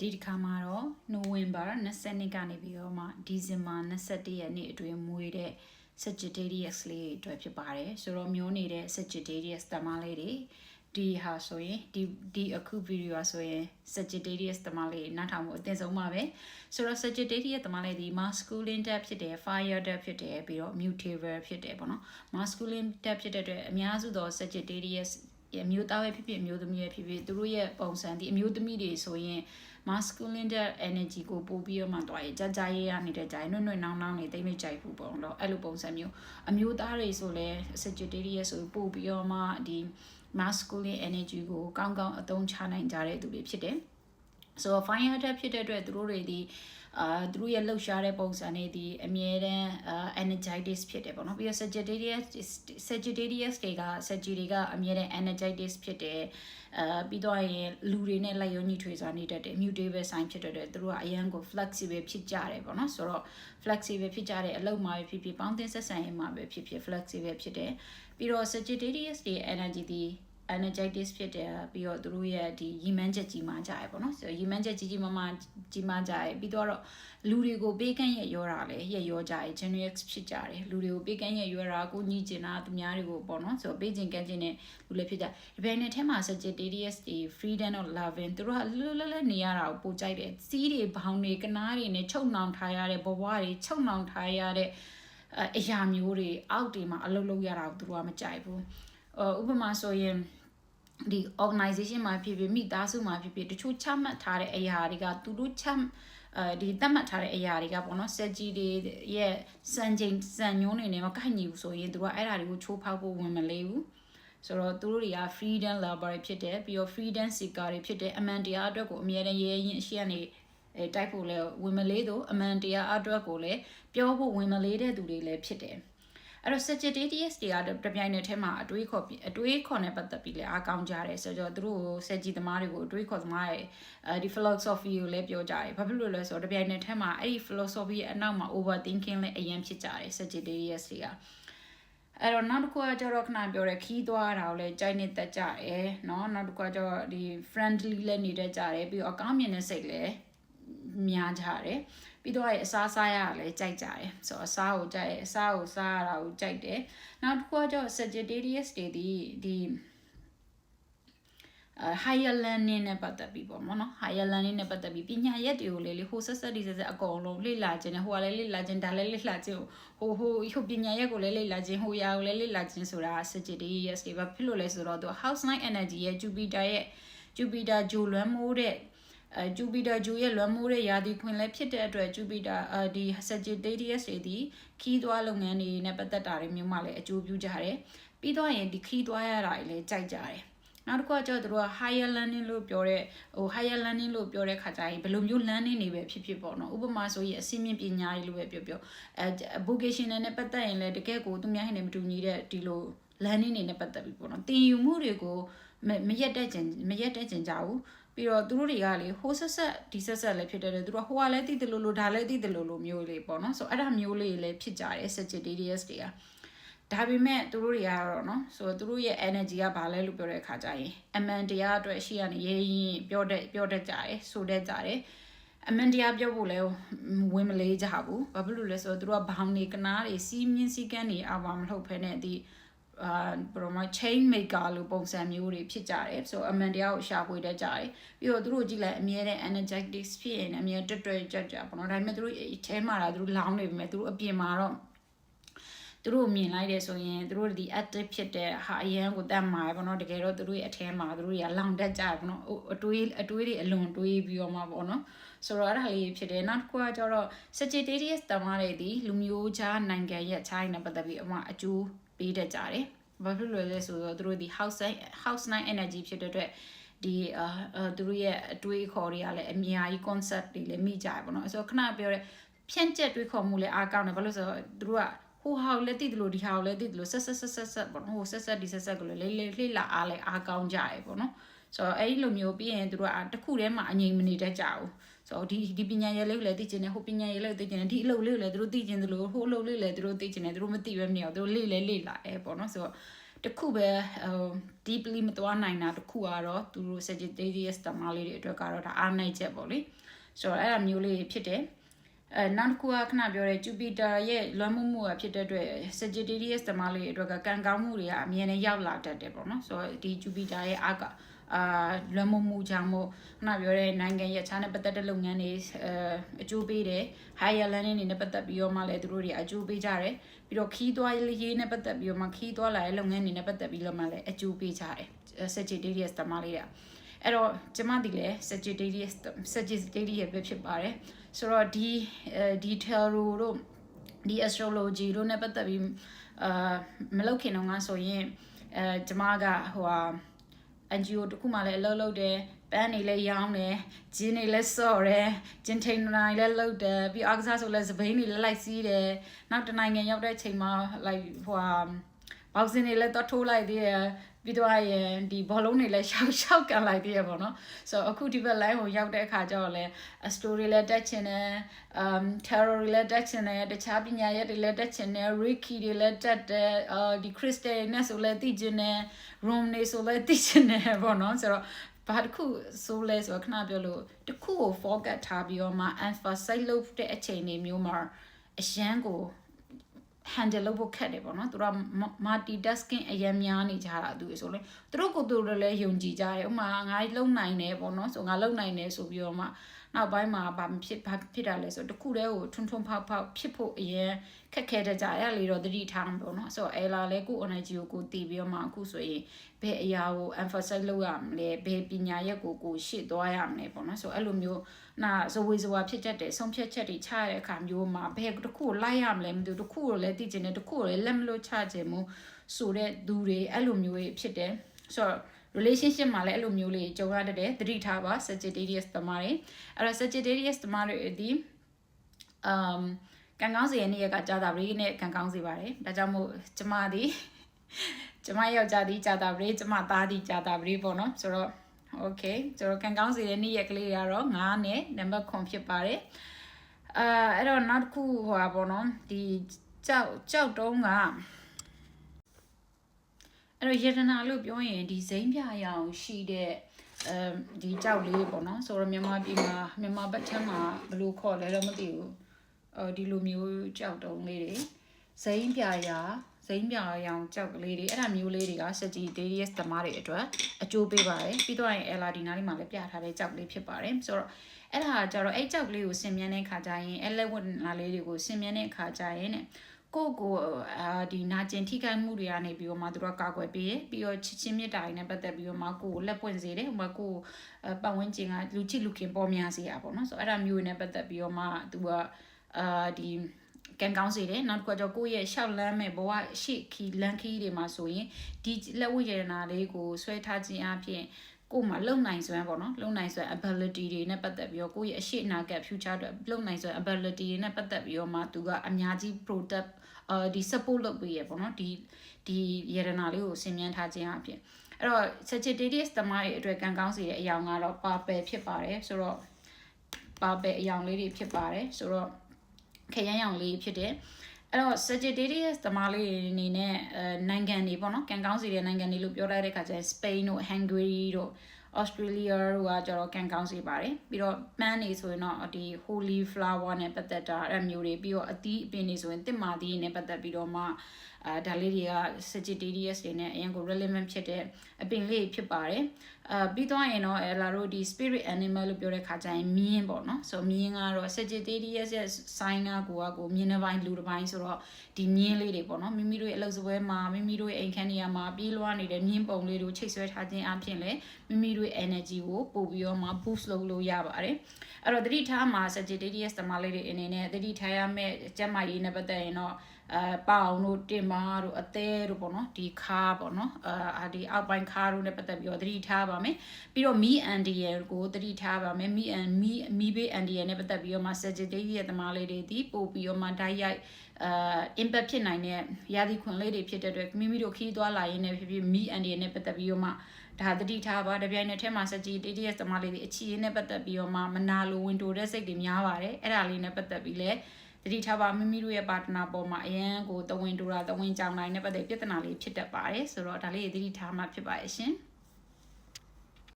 ဒီတစ်ခါမှာတော့နိုဝင်ဘာ20ကနေပြီးတော့မှဒီဇင်ဘာ21ရက်နေ့အတွင်းမွေးတဲ့ Sagittarius လေးတွေအတွက်ဖြစ်ပါတယ်ဆိုတော့မျိုးနေတဲ့ Sagittarius တမလေးတွေဒီဟာဆိုရင်ဒီဒီအခုဗီဒီယိုဟာဆိုရင် Sagittarius တမလေးနားထောင်မှုအသင်ဆုံးပါပဲဆိုတော့ Sagittarius တမလေးဒီ masculine type ဖြစ်တယ် fire type ဖြစ်တယ်ပြီးတော့ mutable ဖြစ်တယ်ပေါ့နော် masculine type ဖြစ်တဲ့အတွက်အများစုသော Sagittarius အမျိုးသားပဲဖြစ်ဖြစ်အမျိုးသမီးပဲဖြစ်ဖြစ်သူတို့ရဲ့ပုံစံဒီအမျိုးသမီးတွေဆိုရင် masculine တဲ့ energy ကိုပို့ပြီးတော့မှတွားရကြကြရဲရနေတဲ့ကြိုင်နှွတ်နှွတ်နောင်းနောင်းနေတိတ်မိတ်ကြိုက်ဘူးပေါ့တော့အဲ့လိုပုံစံမျိုးအမျိုးသားတွေဆိုလဲ Sagittarius ဆိုပို့ပြီးတော့မှဒီ masculine energy ကိုကောင်းကောင်းအသုံးချနိုင်ကြတဲ့သူတွေဖြစ်တယ်ဆိုတော့ fire type ဖြစ်တဲ့အတွက်သူတို့တွေဒီ အာသူတို့ရဲ့လှုပ်ရှားတဲ့ပုံစံတွေဒီအမြဲတမ်း energitis ဖြစ်တယ်ပေါ့နော်ပြီးတော့ Sagittarius Sagittarius တွေက Sagi တွေကအမြဲတမ်း energitis ဖြစ်တယ်အာပြီးတော့ရင်လူတွေနဲ့လက်ရုံညှိထွေစွာနေတတ်တယ် mutable sign ဖြစ်တဲ့အတွက်သူတို့ကအရန်ကို flexible ဖြစ်ကြတယ်ပေါ့နော်ဆိုတော့ flexible ဖြစ်ကြတဲ့အလုပ်မှာပဲဖြစ်ဖြစ်ပေါင်းတင်ဆက်ဆံရေးမှာပဲဖြစ်ဖြစ် flexible ဖြစ်တယ်ပြီးတော့ Sagittarius တွေ energy ဒီ energitis ဖြစ်တယ်ပြီးတော့သူတို့ရဲ့ဒီရီမန်းချက်ကြီးမားကြရပေါ့နော်ဆိုရီမန်းချက်ကြီးကြီးမားမားကြီးမားကြရပြီးတော့လူတွေကိုပေးကန့်ရရောတာလေရရောကြရ generous ဖြစ်ကြတယ်လူတွေကိုပေးကန့်ရရောတာကိုညီကျင်တာသူများတွေကိုပေါ့နော်ဆိုပေးခြင်းကန့်ခြင်းနဲ့လူလည်းဖြစ်ကြဒီဘယ်နဲ့ထဲမှာ Sagittarius ဒီ freedom of loving သူတို့ကလွတ်လပ်လပ်နေရတာကိုပိုကြိုက်တယ်စီးတွေဘောင်တွေကနားတွေနဲ့ချုပ်နှောင်ထားရတဲ့ဘဝတွေချုပ်နှောင်ထားရတဲ့အရာမျိုးတွေအောက်တွေမှာအလုပ်လုပ်ရတာကိုသူတို့ကမကြိုက်ဘူးဥပမာဆိုရင် ဒီ organization မှာဖြစ်ဖြစ်မိသားစုမှာဖြစ်ဖြစ်တချို့ချမှတ်ထားတဲ့အရာတွေကသူတို့ချမှအဲဒီသတ်မှတ်ထားတဲ့အရာတွေကပေါ့နော်စက်ကြီးတွေရဲ့စံချိန်စံညွှန်းတွေနဲ့မကိုက်ညီဘူးဆိုရင်သူကအဲ့ဒါတွေကိုချိုးဖောက်ဖို့ဝင်မလေးဘူးဆိုတော့သူတို့တွေက freedom lover ဖြစ်တယ်ပြီးတော့ freedom seeker တွေဖြစ်တယ်အမှန်တရားအတွက်ကိုအမြဲတမ်းရဲရင်အရှိကနေအဲတိုက်ဖို့လဲဝင်မလေးတော့အမှန်တရားအတွက်ကိုလည်းပြောဖို့ဝင်မလေးတဲ့သူတွေလည်းဖြစ်တယ် အဲ့တော့ Sagittarius တွေကတပြိုင်နက်တည်းမှာအတွေးခေါ်အတွေးခေါ်နဲ့ပတ်သက်ပြီးလည်းအားကောင်းကြတယ်ဆိုတော့သူတို့ကို Sagi သမားတွေကိုအတွေးခေါ်သမားရဲ့အဲဒီ philosophy ကိုလည်းပြောကြတယ်ဘာဖြစ်လို့လဲဆိုတော့တပြိုင်နက်တည်းမှာအဲ့ဒီ philosophy ရဲ့အနောက်မှာ overthinking လည်းအရင်ဖြစ်ကြတယ် Sagittarius တွေကအဲ့တော့နောက်တစ်ခုကကျတော့ခဏပြောရဲခီးသွားတာကိုလည်းကြိုက်နေတတ်ကြတယ်เนาะနောက်တစ်ခုကကျတော့ဒီ friendly လည်းနေတတ်ကြတယ်ပြီးတော့အကောင်းမြင်တဲ့စိတ်လည်း များကြတယ်ပြီးတော့အစားစားရတာလည်းကြိုက်ကြတယ်ဆိုတော့အစားကိုကြိုက်အစားကိုစားရတာကိုကြိုက်တယ်နောက်တစ်ခုကကျတော့ Sagittarius တွေဒီဒီ higher learning နဲ့ပတ်သက်ပြီးပေါ့နော် higher learning နဲ့ပတ်သက်ပြီးပညာရက်တွေကိုလေလေဟိုဆက်ဆက်ဒီဆက်ဆက်အကုန်လုံးလေ့လာခြင်းနဲ့ဟိုကလည်းလေ့လာခြင်းဒါလည်းလေ့လာခြင်းဟိုဟိုဟိုပညာရက်ကိုလည်းလေ့လာခြင်းဟိုရာကိုလည်းလေ့လာခြင်းဆိုတာ Sagittarius တွေပဲဖြစ်လို့လဲဆိုတော့သူ house night energy ရဲ့ Jupiter ရဲ့ Jupiter ဂျိုလွမ်းမိုးတဲ့ အဲဂျူပီတာဂျူရဲ့လွမ်းမိုးတဲ့ရာသီခွင်လည်းဖြစ်တဲ့အတွက်ဂျူပီတာအဲဒီ Sagittarius တွေဒီခီးသွားလုပ်ငန်းတွေနဲ့ပတ်သက်တာတွေမျိုးမှလည်းအကျိုးပြုကြတယ်ပြီးတော့ရင်ဒီခီးသွားရတာတွေလည်းကြိုက်ကြတယ်နောက်တစ်ခုကကျတော့တို့က higher learning လို့ပြောတဲ့ဟို higher learning လို့ပြောတဲ့ခါကျရင်ဘယ်လိုမျိုး learning တွေပဲဖြစ်ဖြစ်ပေါ့နော်ဥပမာဆိုရင်အစီအမင်းပညာတွေလို့ပဲပြောပြောအဲ vocational နဲ့ပတ်သက်ရင်လည်းတကယ်ကိုသူများဟင်းနဲ့မတူညီတဲ့ဒီလို learning တွေနဲ့ပတ်သက်ပြီးပေါ့နော်တင်ယူမှုတွေကိုမရက်တဲ့ကျင်မရက်တဲ့ကျင်ကြဘူး ပြီးတော့သူတို့တွေကလေဟိုဆက်ဆက်ဒီဆက်ဆက်လည်းဖြစ်တယ်သူတို့ဟိုကလည်းတိတယ်လို့လို့ဒါလည်းတိတယ်လို့လို့မျိုးလေးပေါ့နော်ဆိုအဲ့ဒါမျိုးလေးလည်းဖြစ်ကြတယ် Sagittarius တွေကဒါပေမဲ့သူတို့တွေကတော့နော်ဆိုတော့သူတို့ရဲ့ energy ကဘာလဲလို့ပြောတဲ့အခါကျရင်အမှန်တရားအတွက်ရှိရနေရရင်ပြောတဲ့ပြောတတ်ကြတယ်ဆိုတတ်ကြတယ်အမှန်တရားပြောဖို့လဲဝင်မလေးကြဘူးဘာဖြစ်လို့လဲဆိုတော့သူတို့ကဘောင်နေကနားတွေစီးမြင့်စည်းကမ်းတွေအပါမဟုတ်ဖ ೇನೆ ဒီ အာဘယ်လိုမှ chain maker လို့ပုံစံမျိုးတွေဖြစ်ကြတယ်ဆိုအမှန်တရားကိုရှာဖွေတတ်ကြတယ်ပြီးတော့သူတို့ကြည့်လိုက်အမြဲတမ်း energetic ဖြစ်ရင်အမြဲတွတ်တွတ်ကြက်ကြပေါ့နော်ဒါပေမဲ့သူတို့အဲထဲမှာလာသူတို့လောင်းနေပြီမဲ့သူတို့အပြင်မှာတော့သူတို့မြင်လိုက်တယ်ဆိုရင်သူတို့ဒီ active ဖြစ်တဲ့ဟာအရန်ကိုတတ်မှာပေါ့နော်တကယ်တော့သူတို့ရဲ့အထဲမှာသူတို့တွေကလောင်တတ်ကြပေါ့နော်အတွေးအတွေးတွေအလွန်တွေးပြီးတော့မှပေါ့နော် ဆိုတော့အဲ့ဒါလေးဖြစ်တယ်နောက်တစ်ခုကကျတော့ Sagittarius တမတွေဒီလူမျိုးခြားနိုင်ငံရဲ့ခြားရင်ပတ်သက်ပြီးအမှအကျိုးပေးတတ်ကြတယ်ဘာဖြစ်လို့လဲဆိုတော့သူတို့ဒီ house house night energy ဖြစ်တဲ့အတွက်ဒီအာသူတို့ရဲ့အတွေးခေါ်တွေကလည်းအများကြီး concept တွေလည်းမိကြရပါတော့ဆိုတော့ခဏပြောရဲဖြန့်ကျက်တွေးခေါ်မှုလည်းအားကောင်းတယ်ဘာလို့ဆိုတော့သူတို့ကဟိုဟာကိုလည်းတည်တယ်လို့ဒီဟာကိုလည်းတည်တယ်လို့ဆက်ဆက်ဆက်ဆက်ဆက်ပေါ့နော်ဟိုဆက်ဆက်ဒီဆက်ဆက်ကိုလည်းလေးလေးလှိလာအားလည်းအားကောင်းကြရပေါ့နော်ဆိုတော့အဲ့ဒီလိုမျိုးပြီးရင်သူတို့ကတခုတည်းမှာအငြိမ်မနေတတ်ကြဘူး ဆိုတော့ဒီဒီပညာရေးလေးကိုလည်းသိကျင်တယ်ဟိုပညာရေးလေးကိုသိကျင်တယ်ဒီအလုပ်လေးကိုလည်းသူတို့သိကျင်တယ်လို့ဟိုအလုပ်လေးလည်းသူတို့သိကျင်တယ်သူတို့မသိပဲမနေအောင်သူတို့လေ့လဲလေ့လာအဲပေါ့နော်ဆိုတော့တခုပဲဟို deeply မသွားနိုင်တာတခုကတော့သူတို့ Sagittarius တမလေးတွေအတွက်ကတော့ဒါအားနိုင်ချက်ပေါ့လေဆိုတော့အဲ့ဒါမျိုးလေးဖြစ်တယ်အဲနောက်တစ်ခုကခဏပြောတဲ့ Jupiter ရဲ့လွမ်းမှုမှုကဖြစ်တဲ့အတွက် Sagittarius တမလေးတွေအတွက်ကကံကောင်းမှုတွေကအမြဲတမ်းရောက်လာတတ်တယ်ပေါ့နော်ဆိုတော့ဒီ Jupiter ရဲ့အားက အာလွမ်းမှုမှုကြောင့်မို့ခဏပြောတဲ့နိုင်ငံရခြားနဲ့ပတ်သက်တဲ့လုပ်ငန်းတွေအဲအကျိုးပေးတယ် higher learning တွေနဲ့ပတ်သက်ပြီးတော့မှလည်းသူတို့တွေအကျိုးပေးကြတယ်ပြီးတော့ခီးသွားရေးနဲ့ပတ်သက်ပြီးတော့မှခီးသွားလာတဲ့လုပ်ငန်းတွေနဲ့ပတ်သက်ပြီးတော့မှလည်းအကျိုးပေးကြတယ် Sagittarius တမလေးတွေအဲ့တော့ကျမဒီလေ Sagittarius Sagittarius ပဲဖြစ်ပါတယ်ဆိုတော့ဒီဒီ tarot တို့ဒီ astrology တို့နဲ့ပတ်သက်ပြီးအာမလုပ်ခင်တော့ငါဆိုရင်အဲကျမကဟိုဟာ NGO တခုမှလည်းအလုပ်လုပ်တယ်ပန်းနေလည်းရောင်းတယ်ဂျင်းနေလည်းစော့တယ်ဂျင်းထိန်နိုင်လည်းလုပ်တယ်ပြီးအားကစားဆိုလည်းစပိန်နေလည်းလိုက်စီးတယ်နောက်တနိုင်ငံရောက်တဲ့ချိန်မှာ like ဟိုဟာ ဘောက်စင်နေလည်းတော့ထိုးလိုက်သေးတယ်ပြီးတော့ရင်ဒီဘောလုံးတွေလည်းရှောက်ရှောက်ကန်လိုက်သေးရပေါ့နော်ဆိုတော့အခုဒီဘက် line ကိုရောက်တဲ့အခါကျတော့လည်း story လည်းတက်ချင်တယ် um tarot တွေလည်းတက်ချင်တယ်တခြားပညာရပ်တွေလည်းတက်ချင်တယ် reiki တွေလည်းတက်တယ်အာဒီ crystal တွေနဲ့ဆိုလည်းသိချင်တယ် room တွေဆိုလည်းသိချင်တယ်ပေါ့နော်ဆိုတော့ဘာတစ်ခုဆိုလဲဆိုတော့ခဏပြောလို့တစ်ခုကို focus ထားပြီးတော့မှ emphasize လုပ်တဲ့အချိန်တွေမျိုးမှာအရန်ကို handle လုပ်ဖို့ခက်တယ်ပေါ့နော်သူတို့က multitasking အရင်များနေကြတာသူဆိုလေသူတို့ကိုယ်သူတို့လည်းယုံကြည်ကြတယ်ဥမာငါလုံနိုင်တယ်ပေါ့နော်ဆိုငါလုံနိုင်တယ်ဆိုပြီးတော့မှ နောက်ပိုင်းမှာဘာဖြစ်ဘာဖြစ်တာလဲဆိုတခုတည်းကိုထွန်းထွန်းဖောက်ဖောက်ဖြစ်ဖို့အရင်ခက်ခဲတဲ့ကြရလေတော့တတိထားပေါ့နော်ဆိုတော့အဲလာလဲကို energy ကိုကိုတည်ပြီးတော့မှအခုဆိုရင်ဘယ်အရာကို emphasize လုပ်ရမလဲဘယ်ပညာရက်ကိုကိုရှေ့သွားရမလဲပေါ့နော်ဆိုတော့အဲ့လိုမျိုးနာဇဝေဇဝါဖြစ်တတ်တယ်ဆုံးဖြတ်ချက်တွေချရတဲ့အခါမျိုးမှာဘယ်တစ်ခုကိုလိုက်ရမလဲမသိဘူးတစ်ခုကိုလည်းသိချင်တယ်တစ်ခုကိုလည်းလက်မလို့ချချင်မှုဆိုတဲ့သူတွေအဲ့လိုမျိုးတွေဖြစ်တယ်ဆိုတော့ relationship မှာလည်းအဲ့လိုမျိုးလေးကြုံရတတ်တယ်သတိထားပါ Sagittarius တမားတွေအဲ့တော့ Sagittarius တမားတွေဒီ um ကံကောင်းစီရဲ့နေ့ရကကြာတာပရိနဲ့ကံကောင်းစီပါတယ်ဒါကြောင့်မို့ကျမဒီကျမယောက်ျားဒီကြာတာပရိကျမသားဒီကြာတာပရိပေါ့နော်ဆိုတော့ okay ကျွန်တော်ကံကောင်းစီတဲ့နေ့ရက်ကလေးတွေကတော့9နဲ့နံပါတ်9ဖြစ်ပါတယ်အာအဲ့တော့နောက်တစ်ခုဟိုပါပေါ့နော်ဒီကြောက်ကြောက်တုံးက အဲ့တော့ယတနာလို့ပြောရင်ဒီဇိမ်းပြရအောင်ရှိတဲ့အဲဒီကြောက်လေးပေါ့နော်ဆိုတော့မြန်မာပြည်မှာမြန်မာဘက်ထက်မှာဘယ်လိုခေါ်လဲတော့မသိဘူးအော်ဒီလိုမျိုးကြောက်တုံးလေးတွေဇိမ်းပြရာဇိမ်းပြရောင်ကြောက်ကလေးတွေအဲ့ဒါမျိုးလေးတွေကစက်ကြီး Darius သမားတွေအတွက်အကျိုးပေးပါတယ်ပြီးတော့ရင် Ella ဒီနားလေးမှာလည်းပြထားတဲ့ကြောက်လေးဖြစ်ပါတယ်ဆိုတော့အဲ့ဒါကြတော့အဲ့ကြောက်ကလေးကိုဆင်မြန်းတဲ့ခါကျရင် Eleven လာလေးတွေကိုဆင်မြန်းတဲ့ခါကျရင် ကိုယ့်ကိုအာဒီနာကျင်ထိခိုက်မှုတွေကနေပြီးတော့မှသူတို့ကကာကွယ်ပေးတယ်ပြီးတော့ချစ်ချင်းမြတ်တာတွေနဲ့ပတ်သက်ပြီးတော့မှကိုယ်ကိုလက်ပွင့်စေတယ်ဟိုမှာကိုယ်ပတ်ဝန်းကျင်ကလူချစ်လူခင်ပေါ်များစေတာပေါ့နော်ဆိုတော့အဲ့ဒါမျိုးတွေနဲ့ပတ်သက်ပြီးတော့မှသူကအာဒီကံကောင်းစေတယ်နောက်တစ်ခုကကြောကိုယ့်ရဲ့ရှောက်လန်းမဲ့ဘဝရှေ့ခီလန်းခီတွေမှာဆိုရင်ဒီလက်ဝတ်ရတနာလေးကိုဆွဲထားခြင်းအပြင်ကိုယ်မှာလုံနိုင်စွမ်းပေါ့နော်လုံနိုင်စွမ်း ability တွေနဲ့ပတ်သက်ပြီးတော့ကိုယ့်ရဲ့အရှိအနာဂတ် future အတွက်လုံနိုင်စွမ်း ability တွေနဲ့ပတ်သက်ပြီးတော့မှသူကအများကြီး product အာဒီ support လုပ်ပေးရပေါ့နော်ဒီဒီရတနာလေးကိုဆင်မြန်းထားခြင်းအပြင်အဲ့တော့ Sagittarius သမားရဲ့အတွက်ကံကောင်းစေတဲ့အယောင်ကတော့ purple ဖြစ်ပါတယ်ဆိုတော့ purple အယောင်လေးတွေဖြစ်ပါတယ်ဆိုတော့ခရမ်းရောင်လေးဖြစ်တယ်အဲ့တော့ Sagittarius သမားလေးအနေနဲ့အဲနိုင်ငံတွေပေါ့နော်ကံကောင်းစီတဲ့နိုင်ငံတွေလို့ပြောလိုက်တဲ့ခါကျရင် Spain တို့ Hungary တို့ Australia တို့ကကျတော့ကံကောင်းစီပါတယ်ပြီးတော့ပန်းနေဆိုရင်တော့ဒီ holy flower နဲ့ပတ်သက်တာအဲ့မျိုးတွေပြီးတော့အသီးအပင်တွေဆိုရင်တစ်မာသီးနဲ့ပတ်သက်ပြီးတော့မှအာဒါလေးတွေက Sagittarius တွေနဲ့အရင်ကို relevant ဖြစ်တဲ့အပင်လေးဖြစ်ပါတယ်အာပြီးတော့ရင်တော့အဲလာတို့ဒီ spirit animal လို့ပြောတဲ့ခါကျရင်မြင်းပေါ့နော်ဆိုမြင်းကတော့ Sagittarius ရဲ့ sign ကကိုကကိုမြင်းတစ်ပိုင်းလူတစ်ပိုင်းဆိုတော့ဒီမြင်းလေးတွေပေါ့နော်မိမိတို့ရဲ့အလုပ်စပွဲမှာမိမိတို့ရဲ့အိမ်ခန်းနေရာမှာပြေးလွှားနေတဲ့မြင်းပုံလေးတို့ချိတ်ဆွဲထားခြင်းအပြင်လည်းမိမိတို့ရဲ့ energy ကိုပို့ပြီးတော့မှ boost လုပ်လို့ရပါတယ်အဲ့တော့တတိထားမှာ Sagittarius သမားလေးတွေအနေနဲ့တတိထားရမယ့်ကျန်းမာရေးနဲ့ပတ်သက်ရင်တော့အဲပေါင်တို့တင်မာတို့အသေးတို့ပေါ့နော်ဒီခါပေါ့နော်အာဒီအောက်ပိုင်းခါတို့နဲ့ပတ်သက်ပြီးတော့သတိထားပါမယ်ပြီးတော့မီအန်ဒီယယ်ကိုသတိထားပါမယ်မီအန်မီမီဘေးအန်ဒီယယ်နဲ့ပတ်သက်ပြီးတော့မှ Sagittarius ရဲ့သမားလေးတွေဒီပို့ပြီးတော့မှဓာတ်ရိုက်အာ impact ဖြစ်နိုင်တဲ့ရာသီခွန်လေးတွေဖြစ်တဲ့အတွက်မိမိတို့ခီးသွားလာရင်းနဲ့ဖြစ်ဖြစ်မီအန်ဒီယယ်နဲ့ပတ်သက်ပြီးတော့မှဒါတတိထားပါတပြိုင်နက်တည်းမှာစကြည် TTS သမားလေးတွေအချီရင်းနဲ့ပတ်သက်ပြီးတော့မှမနာလိုဝင်တိုတဲ့စိတ်တွေများပါတယ်အဲ့ဒါလေးနဲ့ပတ်သက်ပြီးလဲ တတိထားပါမိမိတို့ရဲ့ပါတနာပေါ်မှာအရန်ကိုတဝင်းတူတာတဝင်းကြောင်တိုင်းနဲ့ပတ်သက်ပြဿနာလေးဖြစ်တတ်ပါတယ်ဆိုတော့ဒါလေးတွေတတိထားမှဖြစ်ပါရဲ့ရှင်။